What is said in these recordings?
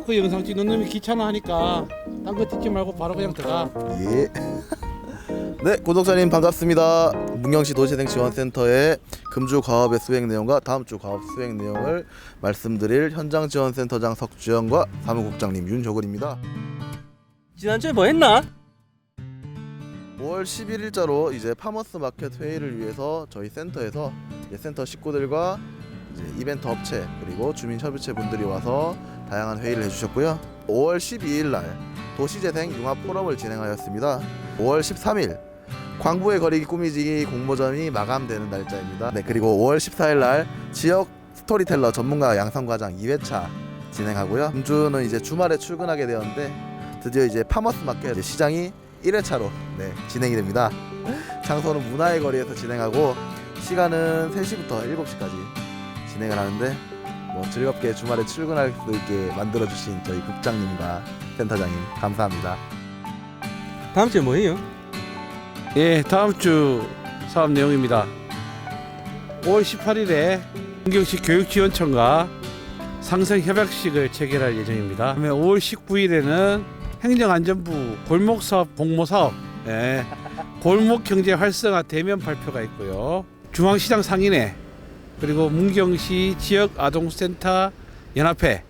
자꾸 영상 찍는 놈이 귀찮아 하니까 딴 거 찍지 말고 바로 그냥 들어가. 예. 네, 구독자님 반갑습니다. 문경시 도시재생 지원센터의 금주 과업의 수행 내용과 다음 주 과업 수행 내용을 말씀드릴 현장 지원센터장 석주영과 사무국장님 윤조근입니다. 지난주에 뭐 했나? 5월 11일자로 이제 파머스 마켓 회의를 위해서 저희 센터에서 이제 센터 식구들과 이제 이벤트 업체 그리고 주민 협의체 분들이 와서 다양한 회의를 해주셨고요. 5월 12일 날 도시재생 융합 포럼을 진행하였습니다. 5월 13일 광부의 거리기 꾸미지기 공모전이 마감되는 날짜입니다. 네 그리고 5월 14일 날 지역 스토리텔러 전문가 양성과장 2회차 진행하고요. 금주는 이제 주말에 출근하게 되었는데 드디어 이제 파머스 마켓 이제 시장이 1회차로 네, 진행이 됩니다. 장소는 문화의 거리에서 진행하고 시간은 3시부터 7시까지 진행을 하는데 뭐 즐겁게 주말에 출근할 수 있게 만들어 주신 저희 국장님과 센터장님 감사합니다. 다음 주에 뭐 해요? 예, 다음 주 사업 내용입니다. 5월 18일에 문경시 교육지원청과 상생협약식을 체결할 예정입니다. 그다음에 5월 19일에는 행정안전부 골목사업 공모사업 예, 골목경제 활성화 대면 발표가 있고요. 중앙시장 상인회 그리고 문경시 지역 아동센터 연합회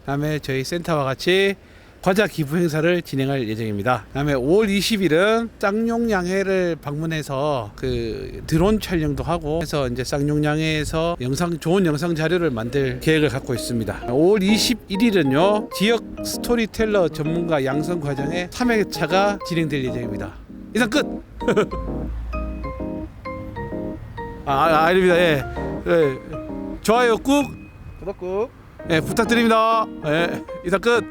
그다음에 저희 센터와 같이 과자 기부 행사를 진행할 예정입니다. 그다음에 5월 20일은 쌍용양회를 방문해서 그 드론 촬영도 하고 해서 이제 쌍용양회에서 영상 좋은 영상 자료를 만들 계획을 갖고 있습니다. 5월 21일은요 지역 스토리텔러 전문가 양성 과정의 3회차가 진행될 예정입니다. 이상 끝. 아, 아 아닙니다. 예. 예. 좋아요 꾹 구독 꾹. 예, 부탁드립니다. 예, 이상 끝.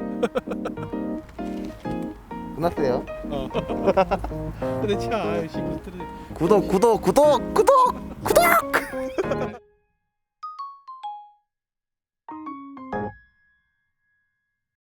끝났어요. 그렇지, 아유, 시끄러. 구독 구독 구독 구독 구독.